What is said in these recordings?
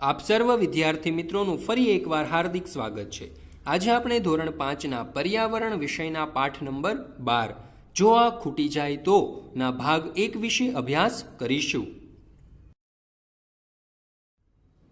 આપ સર્વ વિદ્યાર્થી મિત્રોનું ફરી એકવાર હાર્દિક સ્વાગત છે. આજે આપણે ધોરણ પાંચના પર્યાવરણ વિષયના પાઠ નંબર બાર, જો આ ખૂટી જાય તો, ના ભાગ એક વિશે અભ્યાસ કરીશું.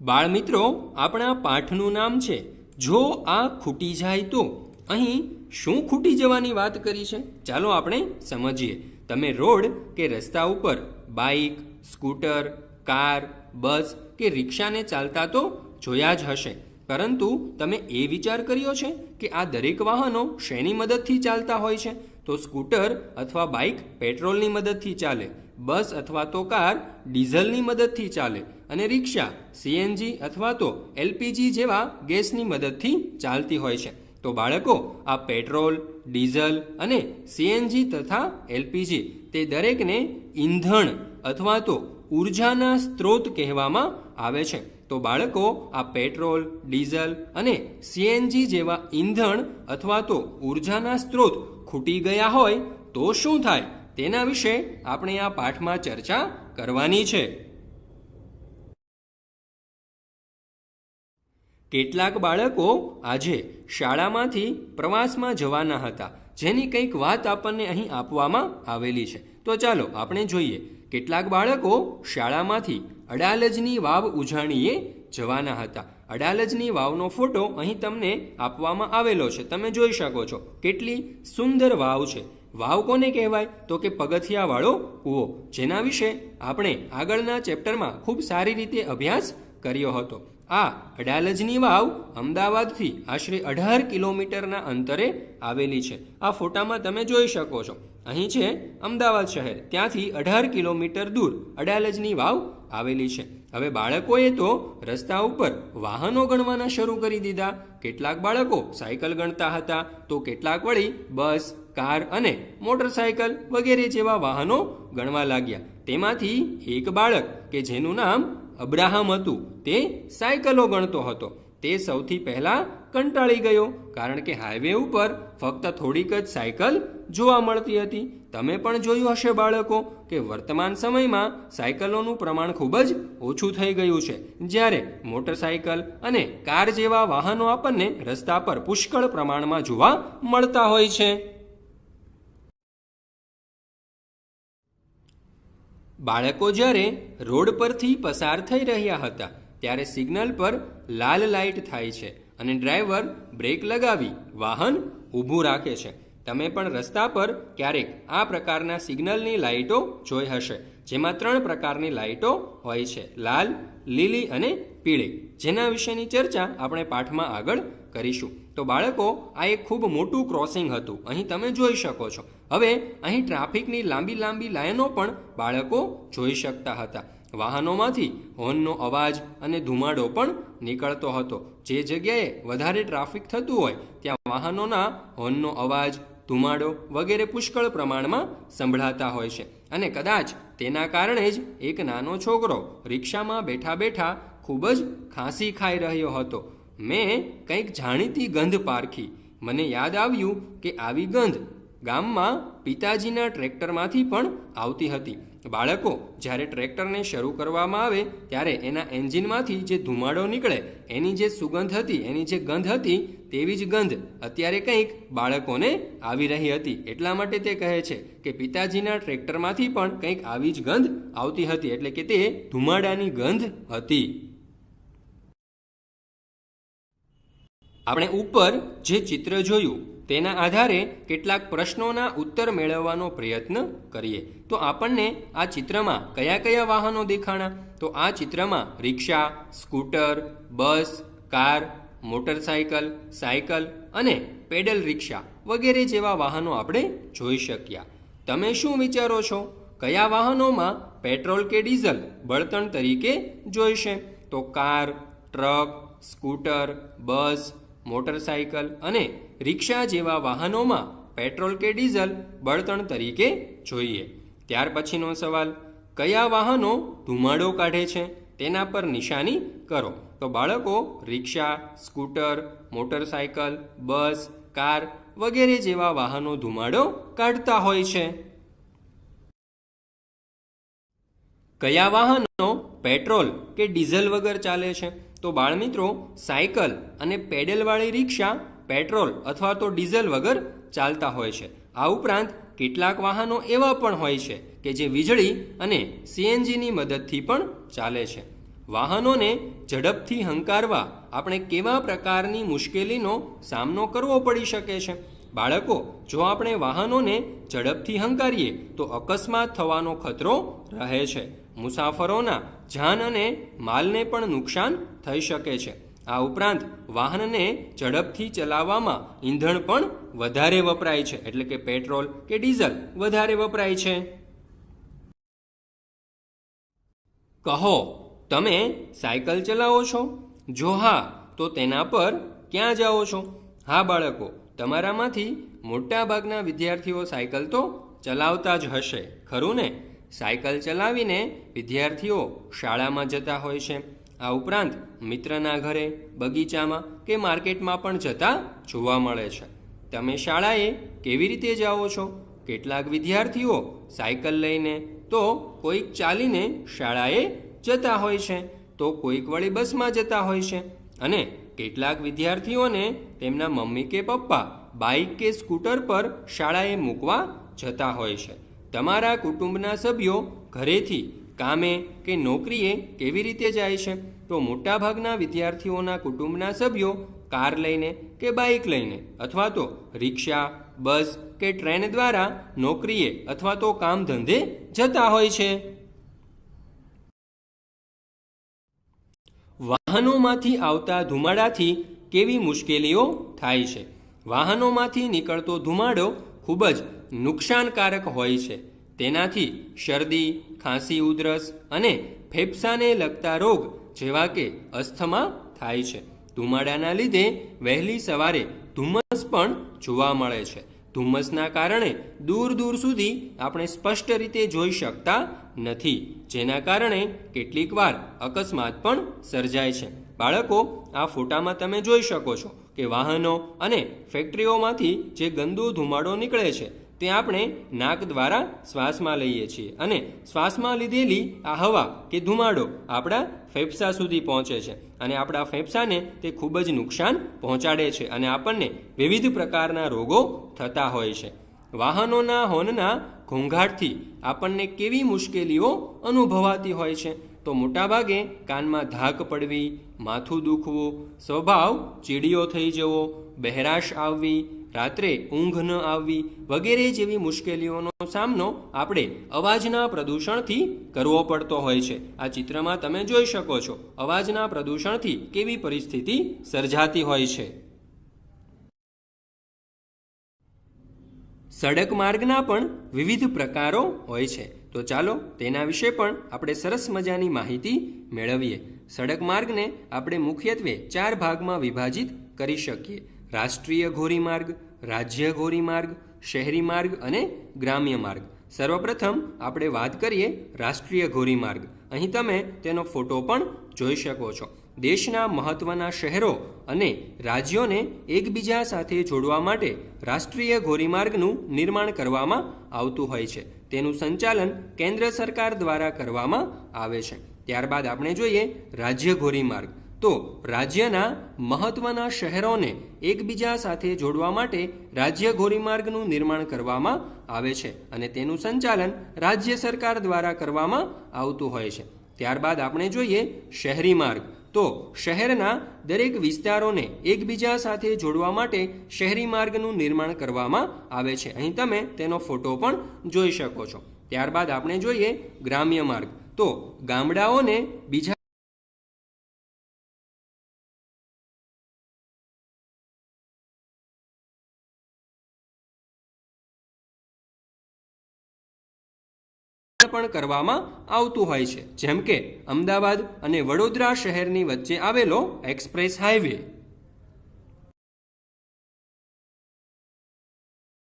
બાળમિત્રો, આપણા પાઠનું નામ છે, જો આ ખૂટી જાય તો. અહીં શું ખૂટી જવાની વાત કરી છે? ચાલો આપણે સમજીએ. તમે રોડ કે રસ્તા ઉપર બાઇક, સ્કૂટર, કાર બસ કે રિક્ષાને ચાલતા તો જોયા જ હશે. પરંતુ તમે એ વિચાર કર્યો છે કે આ દરેક વાહનો શેની મદદથી ચાલતા હોય છે? તો સ્કૂટર અથવા બાઇક પેટ્રોલની મદદથી ચાલે, બસ અથવા તો કાર ડીઝલની મદદથી ચાલે અને રિક્ષા, સીએનજી અથવા તો એલપીજી જેવા ગેસની મદદથી ચાલતી હોય છે. તો બાળકો, આ પેટ્રોલ, ડીઝલ અને સીએનજી તથા એલપીજી તે દરેકને ઈંધણ અથવા તો ઉર્જાના સ્ત્રોત કહેવામાં આવે છે. તો બાળકો, આ પેટ્રોલ, ડીઝલ અને સીએનજી જેવા ઈંધણ અથવા તો ઉર્જાના સ્ત્રોત ખૂટી ગયા હોય તો શું થાય? તેના વિશે આપણે આ પાઠમાં ચર્ચા કરવાની છે. કેટલાક બાળકો આજે શાળામાંથી પ્રવાસમાં જવાના હતા. જેની કંઈક વાત આપણને અહીં આપવામાં આવેલી છે. તો ચાલો, આપણે જોઈએ. કેટલાક બાળકો શાળામાંથી અડાલજની વાવ ઉજાણીએ જવાના હતા. અડાલજની વાવનો ફોટો અહીં તમને આપવામાં આવેલો છે. તમે જોઈ શકો છો. કેટલી સુંદર વાવ છે. વાવ કોને કહેવાય? તો કે પગથિયાવાળો કૂવો. જેના વિશે આપણે આગળના ચેપ્ટરમાં ખૂબ સારી રીતે અભ્યાસ કર્યો હતો. આ અડાલજની વાવ અમદાવાદથી આશરે અઢાર કિલોમીટરના અંતરે આવેલી છે. આ ફોટામાં તમે જોઈ શકો છો. અહીં છે અમદાવાદ શહેર. ત્યાંથી અઢાર કિલોમીટર દૂર અડાલજની વાવ આવેલી છે. હવે બાળકોએ તો રસ્તા ઉપર વાહનો ગણવાના શરૂ કરી દીધા. કેટલાક બાળકો સાયકલ ગણતા હતા. તો કેટલાક વળી બસ, કાર અને મોટરસાયકલ વગેરે જેવા વાહનો ગણવા લાગ્યા. તેમાંથી એક બાળક, કે જેનું નામ અબ્રાહમ હતું, તે સાયકલો ગણતો હતો. તે સૌથી પહેલા કંટાળી ગયો, કારણ કે હાઈવે ઉપર ફક્ત થોડીક જ સાયકલ જોવા મળતી હતી. તમે પણ જોયું હશે બાળકો કે વર્તમાન સમયમાં સાયકલોનું પ્રમાણ ખૂબ જ ઓછું થઈ ગયું છે. જ્યારે મોટરસાયકલ અને કાર જેવા વાહનો આપણને રસ્તા પર પુષ્કળ પ્રમાણમાં જોવા મળતા હોય છે. બાળકો જ્યારે રોડ પરથી પસાર થઈ રહ્યા હતા, ત્યારે સિગ્નલ પર લાલ લાઇટ થાય છે અને ડ્રાઈવર બ્રેક લગાવી વાહન ઊભું રાખે છે. તમે પણ રસ્તા પર ક્યારેક આ પ્રકારના સિગ્નલની લાઇટો જોઈ હશે, જેમાં ત્રણ પ્રકારની લાઇટો હોય છે, લાલ, લીલી અને પીળી. જેના વિશેની ચર્ચા આપણે પાઠમાં આગળ કરીશું. તો બાળકો, આ એક ખૂબ મોટું ક્રોસિંગ હતું. અહીં તમે જોઈ શકો છો. હવે અહીં ટ્રાફિકની લાંબી લાંબી લાઈનો પણ બાળકો જોઈ શકતા હતા. વાહનોમાંથી હોર્નનો અવાજ અને ધુમાડો પણ નીકળતો હતો. જે જગ્યાએ વધારે ટ્રાફિક થતું હોય, ત્યાં વાહનોના હોર્નનો અવાજ ધુમાડો વગેરે પુષ્કળ પ્રમાણમાં સંભળાતા હોય છે. અને કદાચ તેના કારણે જ એક નાનો છોકરો રિક્ષામાં બેઠા બેઠા ખૂબ જ ખાંસી ખાઈ રહ્યો હતો. મેં કંઈક જાણીતી ગંધ પારખી. મને યાદ આવ્યું કે આવી ગંધ ગામમાં પિતાજીના ટ્રેક્ટરમાંથી પણ આવતી હતી. બાળકો જ્યારે ટ્રેક્ટરને શરૂ કરવામાં આવે ત્યારે એના એન્જિનમાંથી જે ધુમાડો નીકળે, એની જે સુગંધ હતી, એની જે ગંધ હતી, તેવી જ ગંધ અત્યારે કંઈક બાળકોને આવી રહી હતી. એટલા માટે તે કહે છે કે પિતાજીના ટ્રેક્ટરમાંથી પણ કંઈક આવી જ ગંધ આવતી હતી, એટલે કે તે ધુમાડાની ગંધ હતી. આપણે ઉપર જે ચિત્ર જોયું તેના આધારે કેટલાક પ્રશ્નોના ઉત્તર મેળવવાનો પ્રયત્ન કરીએ. તો આપણને આ ચિત્રમાં કયા કયા વાહનો દેખાણા? તો આ ચિત્રમાં rickshaw, scooter, bus, car, motorcycle, cycle અને પેડલ રિક્ષા વગેરે જેવા વાહનો આપણે જોઈ શક્યા. તમે શું વિચારો છો? કયા વાહનોમાં પેટ્રોલ કે ડીઝલ બળતણ તરીકે જોઈશે? તો car, truck, scooter, bus motorcycle અને રિક્ષા જેવા વાહનોમાં પેટ્રોલ કે ડીઝલ બળતણ તરીકે જોઈએ. ત્યાર પછીનો સવાલ, કયા વાહનો ધુમાડો કાઢે છે? તેના પર નિશાની કરો. તો બાળકો, રિક્ષા, સ્કૂટર, મોટરસાયકલ, બસ, કાર વગેરે જેવા વાહનો ધુમાડો કાઢતા હોય છે. કયા વાહનો પેટ્રોલ કે ડીઝલ વગર ચાલે છે? તો બાળમિત્રો સાયકલ અને પેડલવાળી રિક્ષા, પેટ્રોલ અથવા તો ડીઝલ વગર ચાલતા હોય છે. આ ઉપરાંત કેટલાક વાહનો એવા પણ હોય છે કે જે વીજળી અને સીએનજીની મદદથી પણ ચાલે છે. વાહનોને ઝડપથી હંકારવા આપણે કેવા પ્રકારની મુશ્કેલીનો સામનો કરવો પડી શકે છે? બાળકો, જો આપણે વાહનોને ઝડપથી હંકારીએ તો અકસ્માત થવાનો ખતરો રહે છે. મુસાફરોના જાન અને માલને પણ નુકસાન થઈ શકે છે. આ ઉપરાંત વાહનને ઝડપથી ચલાવવામાં ઈંધણ પણ વધારે વપરાય છે. એટલે કે પેટ્રોલ કે ડીઝલ વધારે વપરાય છે. કહો, તમે સાયકલ ચલાવો છો? જો હા, તો તેના પર ક્યાં જાઓ છો? હા, બાળકો, તમારામાંથી મોટાભાગના વિદ્યાર્થીઓ સાયકલ તો ચલાવતા જ હશે, ખરું ને? સાયકલ ચલાવીને વિદ્યાર્થીઓ શાળામાં જતા હોય છે. આ ઉપરાંત મિત્રના ઘરે, બગીચામાં કે માર્કેટમાં પણ જતા જોવા મળે છે. તમે શાળાએ કેવી રીતે જાઓ છો? કેટલાક વિદ્યાર્થીઓ સાયકલ લઈને તો કોઈક ચાલીને શાળાએ જતા હોય છે, તો કોઈક વળી બસમાં જતા હોય છે. અને કેટલાક વિદ્યાર્થીઓને તેમના મમ્મી કે પપ્પા બાઇક કે સ્કૂટર પર શાળાએ મૂકવા જતા હોય છે. તમારા કુટુંબના સભ્યો ઘરેથી કામે કે નોકરીએ કેવી રીતે જાય છે? તો મોટાભાગના વિદ્યાર્થીઓના કુટુંબના સભ્યો કાર લઈને કે બાઇક લઈને અથવા તો રિક્ષા, બસ કે ટ્રેન દ્વારા નોકરીએ અથવા તો કામ ધંધે જતા હોય છે. વાહનોમાંથી આવતા ધુમાડાથી કેવી મુશ્કેલીઓ થાય છે? વાહનોમાંથી નીકળતો ધુમાડો ખૂબ જ નુકસાનકારક હોય છે. તેનાથી શરદી, ખાંસી ઉધરસ અને ફેફસાને લગતા રોગ જેવા કે અસ્થમા થાય છે. ધુમાડાના લીધે વહેલી સવારે ધુમ્મસ પણ જોવા મળે છે. ધુમ્મસના કારણે દૂર દૂર સુધી આપણે સ્પષ્ટ રીતે જોઈ શકતા નથી, જેના કારણે કેટલીક વાર અકસ્માત પણ સર્જાય છે. બાળકો, આ ફોટામાં તમે જોઈ શકો છો કે વાહનો અને ફેક્ટરીઓમાંથી જે ગંદુ ધુમાડો નીકળે છે તે આપણે નાક દ્વારા શ્વાસમાં લઈએ છીએ અને શ્વાસમાં લીધેલી આ હવા કે ધુમાડો આપણા ફેફસા સુધી પહોંચે છે અને આપણા ફેફસાને તે ખૂબ જ નુકસાન પહોંચાડે છે અને આપણને વિવિધ પ્રકારના રોગો થતા હોય છે. વાહનોના હોર્નના ઘોંઘાટથી આપણને કેવી મુશ્કેલીઓ અનુભવાતી હોય છે? તો મોટાભાગે કાનમાં ધાક પડવી, માથું દુખવું, સ્વભાવ ચીડિયો થઈ જવો, બહેરાશ આવવી રાત્રે ઊંઘ ન આવવી વગેરે જેવી મુશ્કેલીઓનો સામનો આપણે અવાજના પ્રદૂષણથી કરવો પડતો હોય છે. આ ચિત્રમાં તમે જોઈ શકો છો, અવાજના પ્રદૂષણથી કેવી પરિસ્થિતિ સર્જાતી હોય છે. સડક માર્ગના પણ વિવિધ પ્રકારો હોય છે. તો ચાલો તેના વિશે પણ આપણે સરસ મજાની માહિતી મેળવીએ. સડક માર્ગને આપણે મુખ્યત્વે ચાર ભાગમાં વિભાજિત કરી શકીએ. રાષ્ટ્રીય ધોરીમાર્ગ રાજ્ય ધોરીમાર્ગ શહેરી માર્ગ અને ગ્રામ્ય માર્ગ. સર્વપ્રથમ આપણે વાત કરીએ રાષ્ટ્રીય ધોરીમાર્ગ અહીં તમે તેનો ફોટો પણ જોઈ શકો છો. દેશના મહત્ત્વના શહેરો અને રાજ્યોને એકબીજા સાથે જોડવા માટે રાષ્ટ્રીય ધોરીમાર્ગનું નિર્માણ કરવામાં આવતું હોય છે. તેનું સંચાલન કેન્દ્ર સરકાર દ્વારા કરવામાં આવે છે. ત્યારબાદ આપણે જોઈએ રાજ્ય ધોરીમાર્ગ તો રાજ્યના મહત્ત્વના શહેરોને એકબીજા સાથે જોડવા માટે રાજ્ય ધોરીમાર્ગનું નિર્માણ કરવામાં આવે છે અને તેનું સંચાલન રાજ્ય સરકાર દ્વારા કરવામાં આવતું હોય છે. ત્યારબાદ આપણે જોઈએ શહેરી માર્ગ. તો શહેરના દરેક વિસ્તારોને એકબીજા સાથે જોડવા માટે શહેરી માર્ગનું નિર્માણ કરવામાં આવે છે. અહીં તમે તેનો ફોટો પણ જોઈ શકો છો. ત્યારબાદ આપણે જોઈએ ગ્રામ્ય માર્ગ. તો ગામડાઓને બીજા પણ કરવામાં આવતું હોય છે. જેમ કે, અમદાવાદ અને વડોદરા શહેરની વચ્ચે આવેલો એક્સપ્રેસ હાઈવે.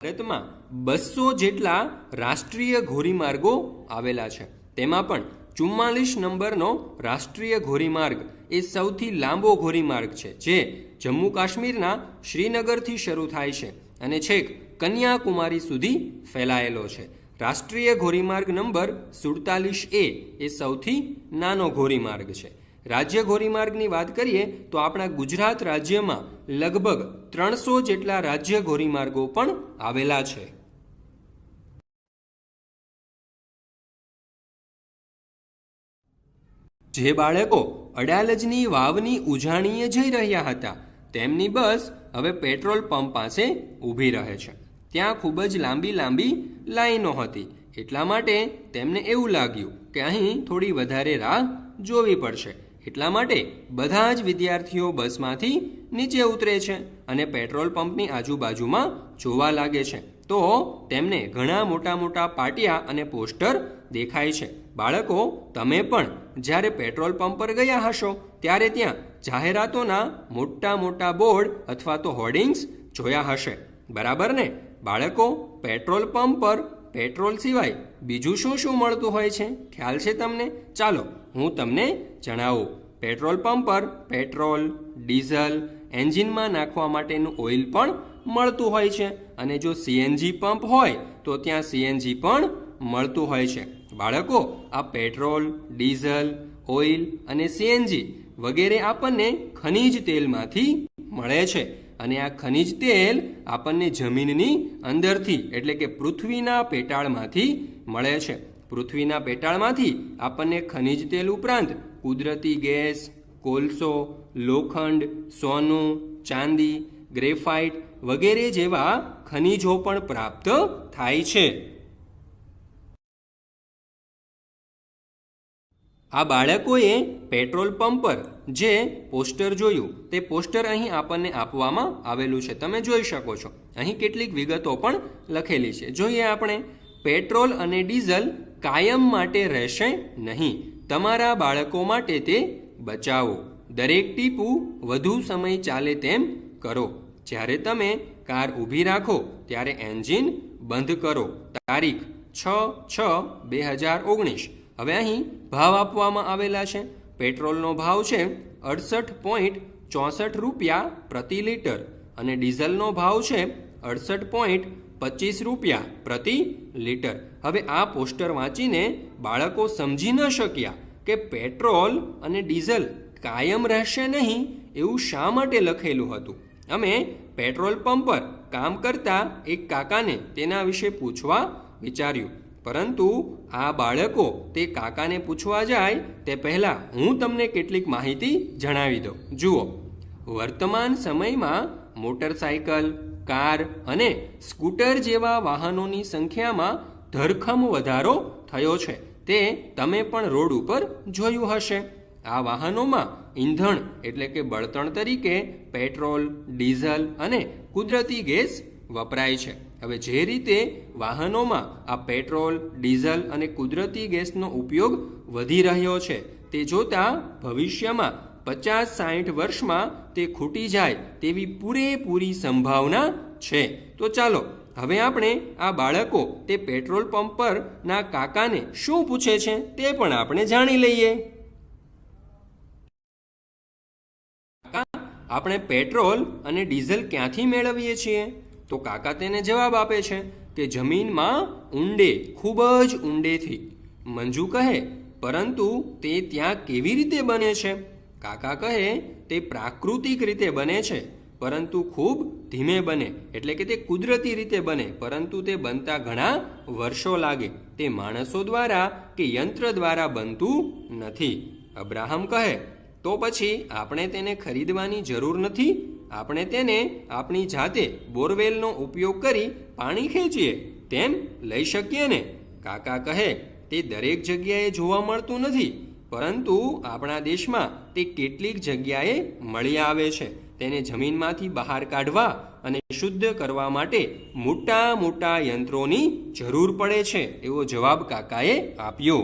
ભારતમાં બસો જેટલા રાષ્ટ્રીય ધોરીમાર્ગો આવેલા છે. તેમાં પણ ચુમ્માલીસ નંબરનો રાષ્ટ્રીય ધોરીમાર્ગ એ સૌથી લાંબો ધોરીમાર્ગ છે, જે જમ્મુ કાશ્મીરના શ્રીનગરથી શરૂ થાય છે અને છેક કન્યાકુમારી સુધી ફેલાયેલો છે. રાષ્ટ્રીય ધોરીમાર્ગ નંબર સુડતાલીસ એ એ સૌથી નાનો ધોરીમાર્ગ છે. રાજ્ય ધોરીમાર્ગની વાત કરીએ તો આપણા ગુજરાત રાજ્યમાં લગભગ ત્રણસો જેટલા રાજ્ય ધોરીમાર્ગો પણ આવેલા છે. જે બાળકો અડાલજની વાવની ઉજાણીએ જઈ રહ્યા હતા, તેમની બસ હવે પેટ્રોલ પંપ પાસે ઊભી રહે છે. ત્યાં ખૂબ જ લાંબી લાંબી લાઈનો હતી. એટલા માટે તેમને એવું લાગ્યું કે અહીં થોડી વધારે રાહ જોવી પડશે. એટલા માટે બધા જ વિદ્યાર્થીઓ બસમાંથી નીચે ઉતરે છે અને પેટ્રોલ પંપની આજુબાજુમાં જોવા લાગે છે. તો તેમને ઘણા મોટા મોટા પાટિયા અને પોસ્ટર દેખાય છે. બાળકો, તમે પણ જ્યારે પેટ્રોલ પંપ પર ગયા હશો, ત્યારે ત્યાં જાહેરાતોના મોટા મોટા બોર્ડ અથવા તો હોર્ડિંગ્સ જોયા હશે. બરાબર ને? બાળકો, પેટ્રોલ પંપ પર પેટ્રોલ સિવાય બીજું શું શું મળતું હોય છે? ખ્યાલ છે તમને? ચાલો, હું તમને જણાવું. પેટ્રોલ પંપ પર પેટ્રોલ, ડીઝલ, એન્જિનમાં નાખવા માટેનું ઓઇલ પણ મળતું હોય છે. અને જો સીએનજી પંપ હોય, તો ત્યાં સીએનજી પણ મળતું હોય છે. બાળકો, આ પેટ્રોલ, ડીઝલ, ઓઇલ અને સીએનજી વગેરે આપણને ખનિજ તેલમાંથી મળે છે. અને આ ખનિજ તેલ આપણને જમીનની અંદરથી, એટલે કે પૃથ્વીના પેટાળમાંથી મળે છે. પૃથ્વીના પેટાળમાંથી આપણને ખનિજ તેલ ઉપરાંત કુદરતી ગેસ, કોલસો, લોખંડ, સોનું, ચાંદી, ગ્રેફાઇટ વગેરે જેવા ખનિજો પણ પ્રાપ્ત થાય છે. આ બાળકોએ પેટ્રોલ પંપ પર જે પોસ્ટર જોયું, તે પોસ્ટર અહીં આપણને આપવામાં આવેલું છે. તમે જોઈ શકો છો. અહીં કેટલીક વિગતો પણ લખેલી છે. જોઈએ આપણે, પેટ્રોલ અને ડીઝલ કાયમ માટે રહેશે નહીં. તમારા બાળકો માટે તે બચાવો. દરેક ટીપું વધુ સમય ચાલે તેમ કરો. જ્યારે તમે કાર ઊભી રાખો, ત્યારે એન્જિન બંધ કરો. તારીખ છ છ બે હજાર ઓગણીસ. હવે અહીં ભાવ આપવામાં આવેલા છે. પેટ્રોલનો ભાવ છે અડસઠ પોઈન્ટ ચોસઠ રૂપિયા પ્રતિ લીટર અને ડીઝલનો ભાવ છે અડસઠ પોઈન્ટ પચીસ રૂપિયા પ્રતિ લીટર. હવે આ પોસ્ટર વાંચીને બાળકો સમજી ન શક્યા કે પેટ્રોલ અને ડીઝલ કાયમ રહેશે નહીં એવું શા માટે લખેલું હતું? અમે પેટ્રોલ પંપ પર કામ કરતા એક કાકાને તેના વિશે પૂછવા વિચાર્યું. પરંતુ આ બાળકો તે કાકાને પૂછવા જાય તે પહેલાં હું તમને કેટલીક માહિતી જણાવી દઉં. જુઓ, વર્તમાન સમયમાં મોટરસાયકલ કાર અને સ્કૂટર જેવા વાહનોની સંખ્યામાં ધરખમ વધારો થયો છે. તે તમે પણ રોડ ઉપર જોયું હશે. આ વાહનોમાં ઈંધણ એટલે કે બળતણ તરીકે પેટ્રોલ, ડીઝલ અને કુદરતી ગેસ વપરાય છે. હવે જે રીતે વાહનોમાં આ પેટ્રોલ, ડીઝલ અને કુદરતી ગેસનો ઉપયોગ વધી રહ્યો છે, તે જોતા ભવિષ્યમાં પચાસ સાઠ વર્ષમાં તે ખૂટી જાય તેવી પૂરેપૂરી સંભાવના છે. તો ચાલો, હવે આપણે આ બાળકો તે પેટ્રોલ પંપ પરના કાકાને શું પૂછે છે તે પણ આપણે જાણી લઈએ. આપણે પેટ્રોલ અને ડીઝલ ક્યાંથી મેળવીએ છીએ? તો કાકા તેને જવાબ આપે છે કે જમીનમાં ઊંડે, ખૂબ જ ઊંડેથી. મંજુ કહે, પરંતુ તે ત્યાં કેવી રીતે બને છે? કાકા કહે, તે પ્રાકૃતિક રીતે બને છે, પરંતુ ખૂબ ધીમે બને, એટલે કે તે કુદરતી રીતે બને, પરંતુ તે બનતા ઘણા વર્ષો લાગે. તે માણસો દ્વારા કે યંત્ર દ્વારા બનતું નથી. અબ્રાહમ કહે, તો પછી આપણે તેને ખરીદવાની જરૂર નથી? આપણે તેને આપણી જાતે બોરવેલનો ઉપયોગ કરી પાણી ખેંચીએ, તેમ લઈ શકીએ ને. કાકા કહે, તે દરેક જગ્યાએ જોવા મળતું નથી, પરંતુ આપણા દેશમાં તે કેટલીક જગ્યાએ મળી આવે છે. તેને જમીનમાંથી બહાર કાઢવા અને શુદ્ધ કરવા માટે મોટા મોટા યંત્રોની જરૂર પડે છે, એવો જવાબ કાકાએ આપ્યો.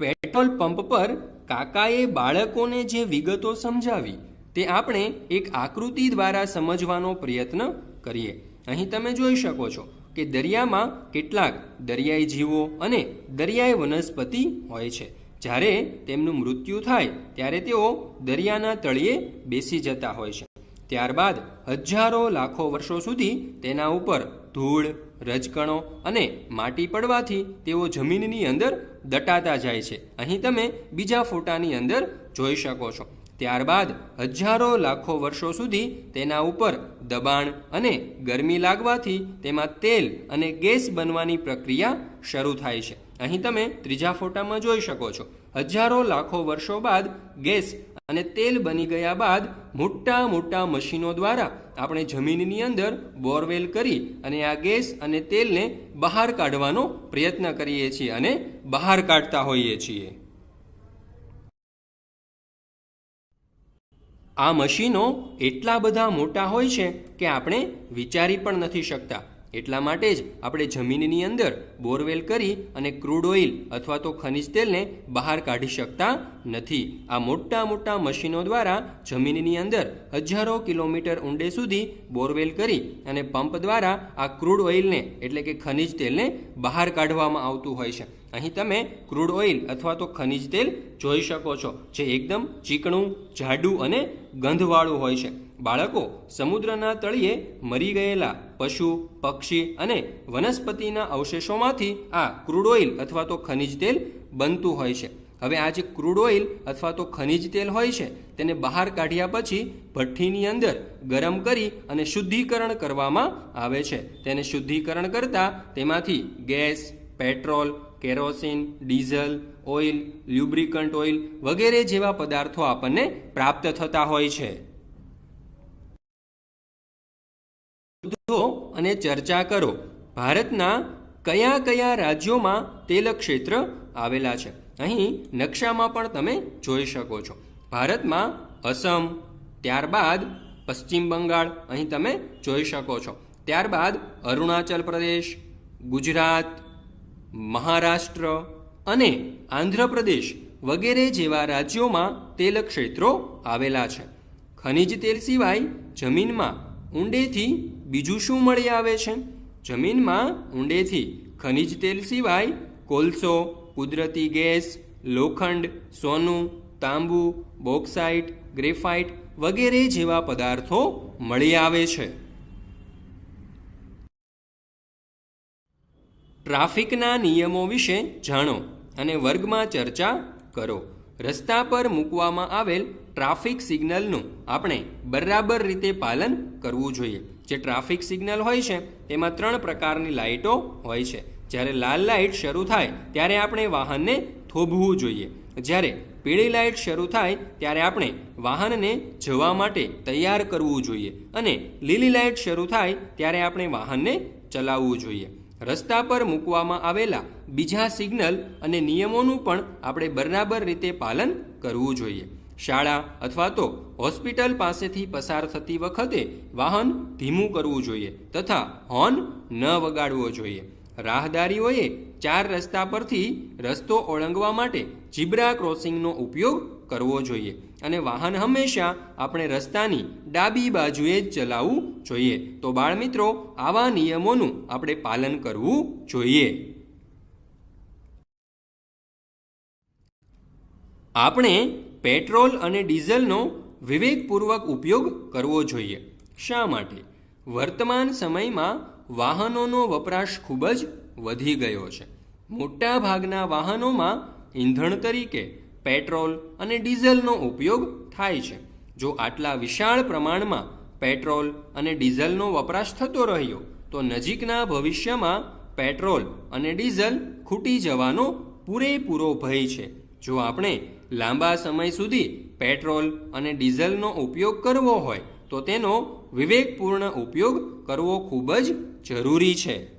પેટ્રોલ પંપ પર કાકાએ બાળકોને જે વિગતો સમજાવી, તે આપણે એક આકૃતિ દ્વારા સમજવાનો પ્રયત્ન કરીએ. અહીં તમે જોઈ શકો છો કે દરિયામાં કેટલાક દરિયાઈ જીવો અને દરિયાઈ વનસ્પતિ હોય છે. જ્યારે તેમનું મૃત્યુ થાય, ત્યારે તેઓ દરિયાના તળિયે બેસી જતા હોય છે. ત્યારબાદ હજારો લાખો વર્ષો સુધી તેના ઉપર ધૂળ, રજકણો અને માટી પડવાથી તેઓ જમીનની અંદર દટાતા જાય છે. અહીં તમે બીજા ફોટાની અંદર જોઈ શકો છો. ત્યારબાદ હજારો લાખો વર્ષો સુધી તેના ઉપર દબાણ અને ગરમી લાગવાથી તેમાં તેલ અને ગેસ બનવાની પ્રક્રિયા શરૂ થાય છે. અહીં તમે ત્રીજા ફોટામાં જોઈ શકો છો. હજારો લાખો વર્ષો બાદ ગેસ અને તેલ બની ગયા બાદ મોટા મોટા મશીનો દ્વારા આપણે જમીનની અંદર બોરવેલ કરી અને આ ગેસ અને તેલને બહાર કાઢવાનો પ્રયત્ન કરીએ છીએ અને બહાર કાઢતા હોઈએ છીએ. આ મશીનો એટલા બધા મોટા હોય છે કે આપણે વિચારી પણ નથી શકતા. એટલા માટે જ આપણે જમીનની અંદર બોરવેલ કરી અને ક્રૂડ ઓઇલ અથવા તો ખનિજ તેલને બહાર કાઢી શકતા નથી. આ મોટા મોટા મશીનો દ્વારા જમીનની અંદર હજારો કિલોમીટર ઊંડે સુધી બોરવેલ કરી અને પંપ દ્વારા આ ક્રૂડ ઓઇલને એટલે કે ખનિજ તેલને બહાર કાઢવામાં આવતું હોય છે. અહીં તમે ક્રૂડ ઓઇલ અથવા તો ખનિજ તેલ જોઈ શકો છો, જે એકદમ ચીકણું, જાડું અને ગંધવાળું હોય છે. બાળકો સમુદ્રના તળિયે મરી ગયેલા પશુ, પક્ષી અને વનસ્પતિના અવશેષોમાંથી આ ક્રૂડ ઓઇલ અથવા તો ખનિજ તેલ બનતું હોય છે. હવે આ જે ક્રૂડ ઓઇલ અથવા તો ખનિજ તેલ હોય છે, તેને બહાર કાઢ્યા પછી ભઠ્ઠીની અંદર ગરમ કરી અને શુદ્ધિકરણ કરવામાં આવે છે. તેને શુદ્ધિકરણ કરતાં તેમાંથી gas, petrol, kerosene, diesel, oil, lubricant oil વગેરે જેવા પદાર્થો આપણને પ્રાપ્ત થતા હોય છે. શોધો અને ચર્ચા કરો. ભારતના કયા કયા રાજ્યોમાં તેલ ક્ષેત્ર આવેલા છે? અહીં નકશામાં પણ તમે જોઈ શકો છો. ભારતમાં અસમ, ત્યારબાદ પશ્ચિમ બંગાળ અહીં તમે જોઈ શકો છો. ત્યારબાદ અરુણાચલ પ્રદેશ, ગુજરાત, મહારાષ્ટ્ર અને આંધ્રપ્રદેશ વગેરે જેવા રાજ્યોમાં તેલ ક્ષેત્રો આવેલા છે. ખનિજ તેલ સિવાય જમીનમાં ઊંડેથી બીજું શું મળી આવે છે? જમીનમાં ઊંડેથી ખનિજ તેલ સિવાય કોલસો, કુદરતી ગેસ, લોખંડ, સોનું, તાંબુ, બોક્સાઇટ, ગ્રેફાઇટ વગેરે જેવા પદાર્થો મળી આવે છે. ટ્રાફિકના નિયમો વિશે જાણો અને વર્ગમાં ચર્ચા કરો. રસ્તા પર મૂકવામાં આવેલ ટ્રાફિક સિગ્નલનું આપણે બરાબર રીતે પાલન કરવું જોઈએ. જે ટ્રાફિક સિગ્નલ હોય છે, તેમાં ત્રણ પ્રકારની લાઇટો હોય છે. જ્યારે લાલ લાઇટ શરૂ થાય, ત્યારે આપણે વાહનને થોભવું જોઈએ. જ્યારે પીળી લાઇટ શરૂ થાય, ત્યારે આપણે વાહનને જવા માટે તૈયાર કરવું જોઈએ. અને લીલી લાઇટ શરૂ થાય, ત્યારે આપણે વાહનને ચલાવવું જોઈએ. રસ્તા પર મૂકવામાં આવેલા બીજા સિગ્નલ અને નિયમોનું પણ આપણે બરાબર રીતે પાલન કરવું જોઈએ. શાળા અથવા તો હોસ્પિટલ પાસેથી પસાર થતી વખતે વાહન ધીમું કરવું જોઈએ તથા હોર્ન ન વગાડવો જોઈએ. રાહદારીઓએ ચાર રસ્તા પરથી રસ્તો ઓળંગવા માટે જીબ્રા ક્રોસિંગનો ઉપયોગ કરવો જોઈએ અને વાહન હંમેશા આપણે રસ્તાની ડાબી બાજુએ જ ચલાવવું જોઈએ. તો બાળમિત્રો, આવા નિયમોનું આપણે પાલન કરવું જોઈએ. આપણે પેટ્રોલ અને ડીઝલનો વિવેકપૂર્વક ઉપયોગ કરવો જોઈએ. શા માટે? વર્તમાન સમયમાં વાહનોનો વપરાશ ખૂબ જ વધી ગયો છે. મોટાભાગના વાહનોમાં ઈંધણ તરીકે પેટ્રોલ અને ડીઝલનો ઉપયોગ થાય છે. જો આટલા વિશાળ પ્રમાણમાં પેટ્રોલ અને ડીઝલનો વપરાશ થતો રહ્યો, તો નજીકના ભવિષ્યમાં પેટ્રોલ અને ડીઝલ ખૂટી જવાનો પૂરેપૂરો ભય છે. જો આપણે લાંબા સમય સુધી પેટ્રોલ અને ડીઝલનો ઉપયોગ કરવો હોય, તો તેનો વિવેકપૂર્ણ ઉપયોગ કરવો ખૂબ જ જરૂરી છે.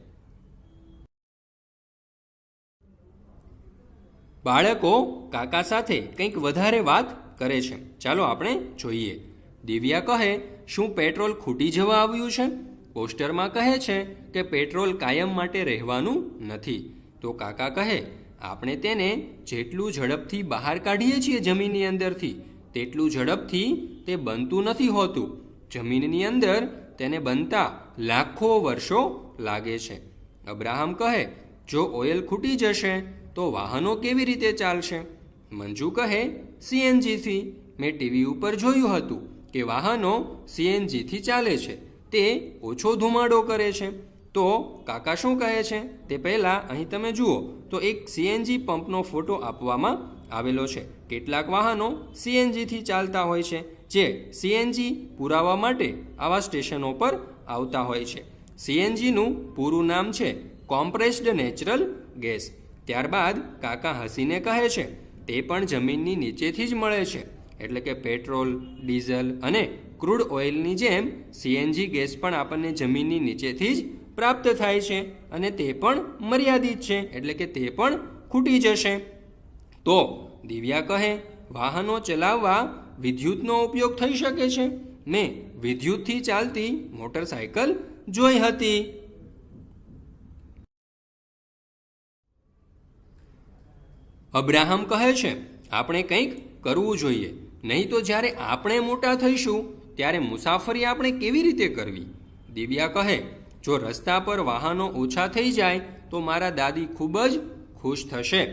બાળકો કાકા સાથે કંઈક વધારે વાત કરે છે. ચાલો આપણે જોઈએ. દિવ્યા કહે, શું પેટ્રોલ ખૂટી જવા આવ્યું છે? પોસ્ટરમાં કહે છે કે, પેટ્રોલ કાયમ માટે રહેવાનું નથી. તો કાકા કહે આપણે તેને જેટલું ઝડપથી બહાર કાઢીએ છીએ જમીનની અંદરથી, તેટલું ઝડપથી તે બનતું નથી હોતું. જમીનની અંદર તેને બનતા લાખો વર્ષો લાગે છે. અબ્રાહમ કહે, જો ઓઇલ ખૂટી જશે, તો વાહનો કેવી રીતે ચાલશે? મંજુ કહે, સીએનજીથી. મેં ટીવી ઉપર જોયું હતું કે વાહનો સીએનજીથી ચાલે છે. તે ઓછો ધુમાડો કરે છે. તો કાકા શું કહે છે? તે પહેલાં અહીં તમે જુઓ, તો એક સીએનજી પંપનો ફોટો આપવામાં આવેલો છે. કેટલાક વાહનો સીએનજીથી ચાલતા હોય છે, જે સીએનજી પુરાવા માટે આવા સ્ટેશનો પર આવતા હોય છે. સીએનજીનું પૂરું નામ છે કોમ્પ્રેસ્ડ નેચરલ ગેસ. ત્યારબાદ કાકા હસીને કહે છે, તે પણ જમીનની નીચેથી જ મળે છે. એટલે કે પેટ્રોલ, ડીઝલ અને ક્રૂડ ઓઇલની જેમ સીએનજી ગેસ પણ આપણને જમીનની નીચેથી જ પ્રાપ્ત થાય છે અને તે પણ મર્યાદિત છે, એટલે કે તે પણ ખૂટી જશે. તો દિવ્યા કહે, વાહનો ચલાવવા વિદ્યુતનો ઉપયોગ થઈ શકે છે? મેં વિદ્યુતથી ચાલતી મોટરસાયકલ જોઈ હતી. અબ્રાહમ કહે છે, આપણે કંઈક કરવું જોઈએ. નહીં તો જ્યારે આપણે મોટા થઈશું, ત્યારે મુસાફરી આપણે કેવી રીતે કરવી? દિવ્યા કહે જો રસ્તા પર વાહનો ઓછા થઈ જાય, તો મારા દાદી ખૂબ જ ખુશ થશે.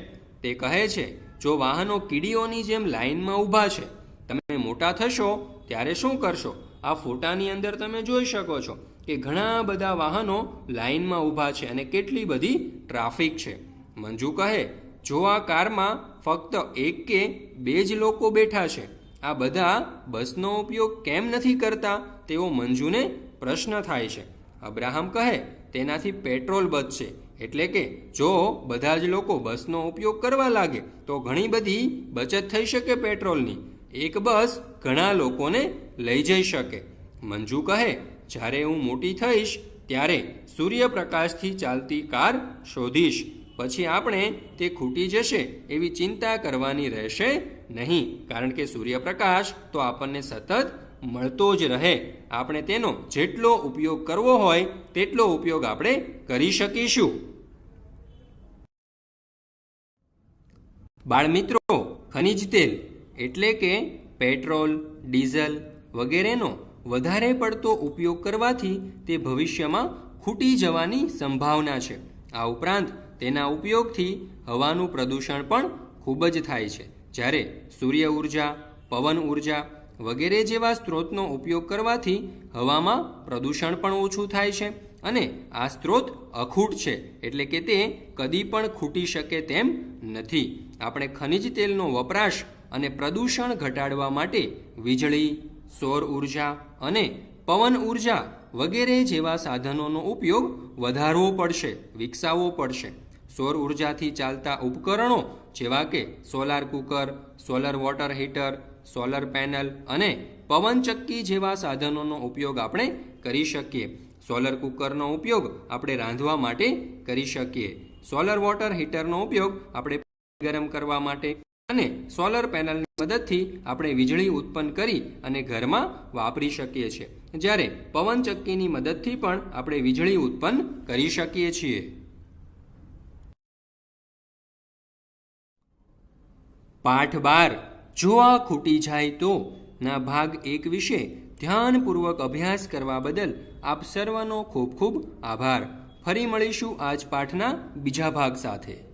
તે કહે છે, જો વાહનો કીડીઓની જેમ લાઇનમાં ઊભા છે, તમે મોટા થશો, ત્યારે શું કરશો? આ ફોટાની અંદર તમે જોઈ શકો છો કે ઘણા બધા વાહનો લાઇનમાં ઊભા છે અને કેટલી બધી ટ્રાફિક છે. મંજુ કહે, જો આ કારમાં ફક્ત એક કે બે જ લોકો બેઠા છે, આ બધા બસનો ઉપયોગ કેમ નથી કરતા? તેવો મંજુને પ્રશ્ન થાય છે. અબ્રાહમ કહે, તેનાથી પેટ્રોલ બચશે. એટલે કે, જો બધા જ લોકો બસનો ઉપયોગ કરવા લાગે, તો ઘણી બધી બચત થઈ શકે પેટ્રોલની. એક બસ ઘણા લોકોને લઈ જઈ શકે. મંજુ કહે, જ્યારે હું મોટી થઈશ, ત્યારે સૂર્યપ્રકાશથી ચાલતી કાર શોધીશ. પછી આપણે તે ખૂટી જશે એવી ચિંતા કરવાની રહેશે નહીં, કારણ કે સૂર્યપ્રકાશ તો આપણને સતત મળતો જ રહે. આપણે તેનો જેટલો ઉપયોગ કરવો હોય, તેટલો ઉપયોગ આપણે કરી શકીશું. બાળમિત્રો, ખનિજ તેલ એટલે કે પેટ્રોલ, ડીઝલ વગેરેનો વધારે પડતો ઉપયોગ કરવાથી તે ભવિષ્યમાં ખૂટી જવાની સંભાવના છે. આ ઉપરાંત તેના ઉપયોગથી હવાનું પ્રદૂષણ પણ ખૂબ જ થાય છે. જ્યારે સૂર્ય ઊર્જા, પવન ઊર્જા વગેરે જેવા સ્ત્રોતનો ઉપયોગ કરવાથી હવામાં પ્રદૂષણ પણ ઓછું થાય છે અને આ સ્ત્રોત અખૂટ છે, એટલે કે તે કદી પણ ખૂટી શકે તેમ નથી. આપણે ખનિજ તેલનો વપરાશ અને પ્રદૂષણ ઘટાડવા માટે વીજળી, સૌર ઊર્જા અને પવન ઊર્જા વગેરે જેવા સાધનોનો ઉપયોગ વધારવો પડશે, વિકસાવવો પડશે. સૌર ઉર્જાથી ચાલતા ઉપકરણો જેવા કે solar cooker, solar water heater solar panel અને પવનચક્કી જેવા સાધનોનો ઉપયોગ આપણે કરી શકીએ. સોલર કુકરનો ઉપયોગ આપણે રાંધવા માટે કરી શકીએ. સોલર વોટર હીટરનો ઉપયોગ આપણે ગરમ કરવા માટે અને સોલર પેનલની મદદથી આપણે વીજળી ઉત્પન્ન કરી અને ઘરમાં વાપરી શકીએ છીએ. જ્યારે પવનચક્કીની મદદથી પણ આપણે વીજળી ઉત્પન્ન કરી શકીએ છીએ. પાઠ બાર. જો આ ખૂટી જાય તો ના ભાગ એક વિશે ધ્યાનપૂર્વક અભ્યાસ કરવા બદલ આપ સર્વનો ખૂબ ખૂબ આભાર. ફરી મળીશું આજ પાઠના બીજા ભાગ સાથે.